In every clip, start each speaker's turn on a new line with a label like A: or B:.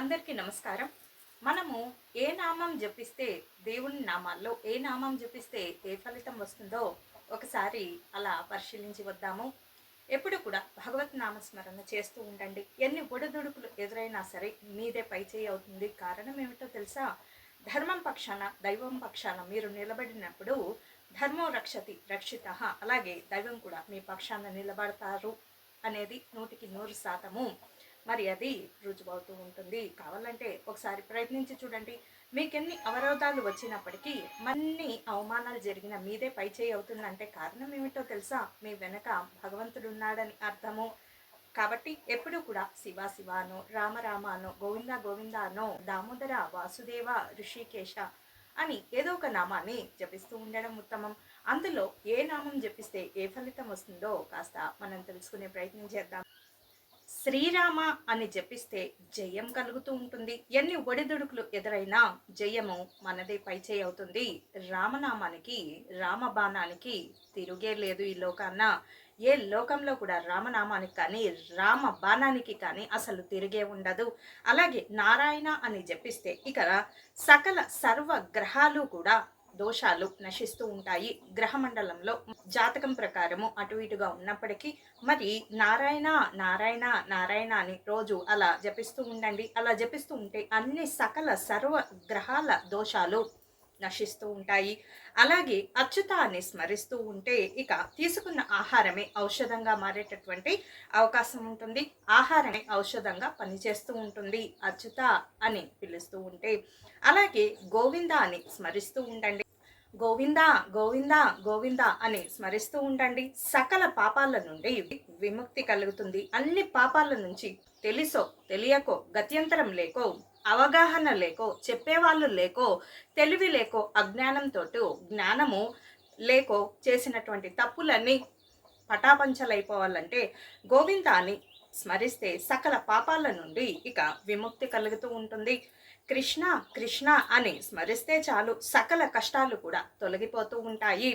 A: అందరికీ నమస్కారం. మనము ఏ నామం జపిస్తే దేవుని నామాల్లో ఏ నామం జపిస్తే ఏ ఫలితం వస్తుందో ఒకసారి అలా పరిశీలించి వద్దాము. ఎప్పుడు కూడా భగవత్ నామస్మరణ చేస్తూ ఉండండి. ఎన్ని ఒడిదుడుకులు ఎదురైనా సరే మీదే పైచేయి అవుతుంది. కారణం ఏమిటో తెలుసా? ధర్మం పక్షాన దైవం పక్షాన మీరు నిలబడినప్పుడు ధర్మం రక్షతి రక్షిత అలాగే దైవం కూడా మీ పక్షాన నిలబడతారు అనేది నూటికి నూరు శాతము. మరి అది రుజువవుతూ ఉంటుంది. కావాలంటే ఒకసారి ప్రయత్నించి చూడండి. మీకెన్ని అవరోధాలు వచ్చినప్పటికీ మన్ని అవమానాలు జరిగిన మీదే పైచేయి అవుతుందంటే కారణం ఏమిటో తెలుసా? మీ వెనక భగవంతుడు ఉన్నాడని అర్థము. కాబట్టి ఎప్పుడు కూడా శివ శివానో రామ రామానో గోవింద గోవింద అనో దామోదర వాసుదేవ ఋషికేశ అని ఏదో ఒక నామాన్ని జపిస్తూ ఉండడం ఉత్తమం. అందులో ఏ నామం జపిస్తే ఏ ఫలితం వస్తుందో కాస్త మనం తెలుసుకునే ప్రయత్నం చేద్దాం. శ్రీరామ అని జపిస్తే జయం కలుగుతూ ఉంటుంది. ఎన్ని ఒడిదుడుకులు ఎదురైనా జయము మనదే పైచేయి అవుతుంది. రామనామానికి రామబాణానికి తిరుగే లేదు ఈ లోకాన్న. ఏ లోకంలో కూడా రామనామానికి కానీ రామ బాణానికి కానీ అసలు తిరిగే ఉండదు. అలాగే నారాయణ అని జపిస్తే ఇక సకల సర్వ గ్రహాలు కూడా దోషాలు నశిస్తూ ఉంటాయి. గ్రహమండలంలో జాతకం ప్రకారము అటు ఇటుగా ఉన్నప్పటికీ మరి నారాయణ నారాయణ నారాయణ అని రోజు అలా జపిస్తూ ఉండండి. అలా జపిస్తూ ఉంటే అన్ని సకల సర్వ గ్రహాల దోషాలు నశిస్తూ ఉంటాయి. అలాగే అచ్యుతాన్ని స్మరిస్తూ ఉంటే ఇక తీసుకున్న ఆహారమే ఔషధంగా మారేటటువంటి అవకాశం ఉంటుంది. ఆహారమే ఔషధంగా పనిచేస్తూ ఉంటుంది అచ్యుత అని పిలుస్తూ ఉంటే. అలాగే గోవింద అని స్మరిస్తూ ఉండండి. గోవింద గోవింద గోవింద అని స్మరిస్తూ ఉండండి. సకల పాపాల నుండి విముక్తి కలుగుతుంది. అన్ని పాపాల నుంచి తెలుసో తెలియకో గత్యంతరం లేకో అవగాహన లేకో చెప్పేవాళ్ళు లేకో తెలివి లేకో అజ్ఞానంతో జ్ఞానము లేకో చేసినటువంటి తప్పులన్నీ పటాపంచలైపోవాలంటే గోవిందాన్ని స్మరిస్తే సకల పాపాల నుండి ఇక విముక్తి కలుగుతూ ఉంటుంది. కృష్ణ కృష్ణ అని స్మరిస్తే చాలు సకల కష్టాలు కూడా తొలగిపోతూ ఉంటాయి.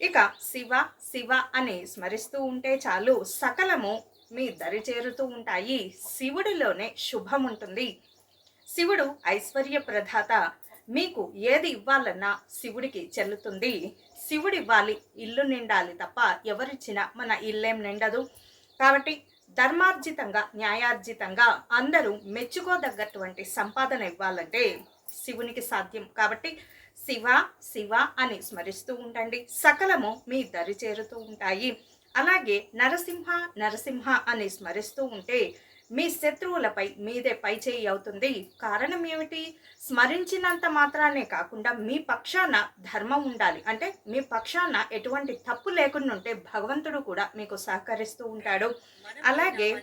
A: ఇక శివ శివ అని స్మరిస్తూ ఉంటే చాలు సకలము మీ దరి చేరుతూ ఉంటాయి. శివుడిలోనే శుభం ఉంటుంది. శివుడు ఐశ్వర్య ప్రదాత మీకు ఏది ఇవ్వాలన్నా శివుడికి చెల్లుతుంది. శివుడివ్వాలి ఇల్లు నిండాలి తప్ప ఎవరిచ్చినా మన ఇల్లేం నిండదు. కాబట్టి ధర్మార్జితంగా న్యాయార్జితంగా అందరూ మెచ్చుకోదగ్గటువంటి సంపాదన ఇవ్వాలంటే శివునికి సాధ్యం. కాబట్టి శివ శివ అని స్మరిస్తూ ఉండండి. సకలము మీ దరి చేరుతూ ఉంటాయి. అలాగే నరసింహ నరసింహ అని స్మరిస్తూ ఉంటే మీ శత్రువులపై మీదే పైచేయి అవుతుంది. కారణం ఏమిటి? స్మరించినంత మాత్రానే కాకుండా మీ పక్షాన ధర్మం ఉండాలి. అంటే మీ పక్షాన ఎటువంటి తప్పు లేకుండా ఉంటే భగవంతుడు కూడా మీకు సహకరిస్తూ ఉంటాడు. అలాగే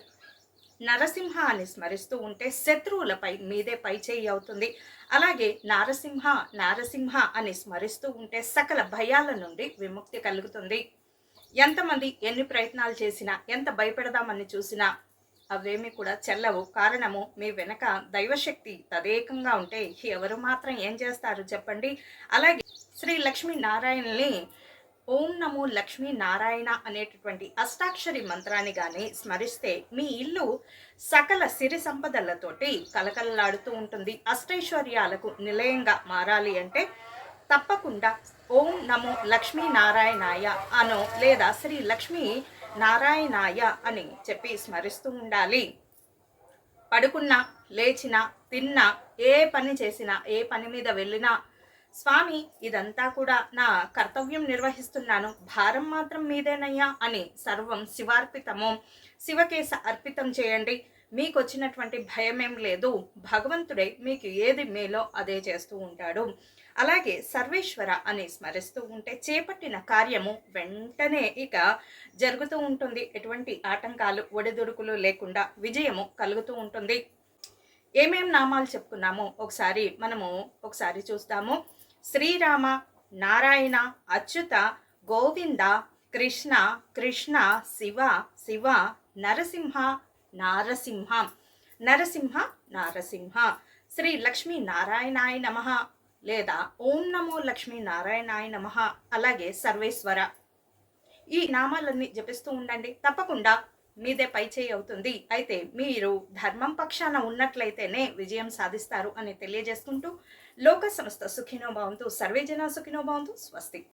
A: నరసింహ అని స్మరిస్తూ ఉంటే శత్రువులపై మీదే పైచేయి అవుతుంది. అలాగే నారసింహ నారసింహ అని స్మరిస్తూ ఉంటే సకల భయాల నుండి విముక్తి కలుగుతుంది. ఎంతమంది ఎన్ని ప్రయత్నాలు చేసినా ఎంత భయపెడదామని చూసినా అవేమి కూడా చెల్లవు. కారణము మీ వెనక దైవశక్తి తదేకంగా ఉంటే ఎవరు మాత్రం ఏం చేస్తారు చెప్పండి? అలాగే శ్రీ లక్ష్మీ నారాయణని ఓం నమో లక్ష్మీ నారాయణ అనేటటువంటి అష్టాక్షరి మంత్రాన్ని కానీ స్మరిస్తే మీ ఇల్లు సకల సిరి సంపదలతోటి కలకలలాడుతూ ఉంటుంది. అష్టైశ్వర్యాలకు నిలయంగా మారాలి అంటే తప్పకుండా ఓం నమో లక్ష్మీ నారాయణాయ అనో లేదా శ్రీ లక్ష్మీ నారాయణాయ అని చెప్పి స్మరిస్తూ ఉండాలి. పడుకున్నా లేచినా తిన్నా ఏ పని చేసినా ఏ పని మీద వెళ్ళినా స్వామి ఇదంతా కూడా నా కర్తవ్యం నిర్వహిస్తున్నాను. భారం మాత్రం మీదేనయ్యా అని సర్వం శివార్పితము శివకేశ అర్పితం చేయండి. మీకు వచ్చినటువంటి భయమేం లేదు. భగవంతుడే మీకు ఏది మేలో అదే చేస్తూ ఉంటాడు. అలాగే సర్వేశ్వర అని స్మరిస్తూ ఉంటే చేపట్టిన కార్యము వెంటనే ఇక జరుగుతూ ఉంటుంది. ఎటువంటి ఆటంకాలు ఒడిదుడుకులు లేకుండా విజయము కలుగుతూ ఉంటుంది. ఏమేం నామాలు చెప్పుకున్నామో ఒకసారి మనము ఒకసారి చూస్తాము. శ్రీరామ నారాయణ అచ్యుత గోవింద కృష్ణ కృష్ణ శివ శివ నరసింహ నారసింహ. నరసింహ నారసింహ. శ్రీ లక్ష్మీ నారాయణాయ నమ. లేదా ఓం నమో లక్ష్మీ నారాయణాయ నమ. అలాగే సర్వేశ్వర. ఈ నామాలన్నీ జపిస్తూ ఉండండి. తప్పకుండా మీదే పై చేయి అవుతుంది. అయితే మీరు ధర్మం పక్షాన ఉన్నట్లయితేనే విజయం సాధిస్తారు అని తెలియజేసుకుంటూ లోక సంస్థ సుఖినో భవంతు. సర్వేజన సుఖినో భవంతు. స్వస్తి.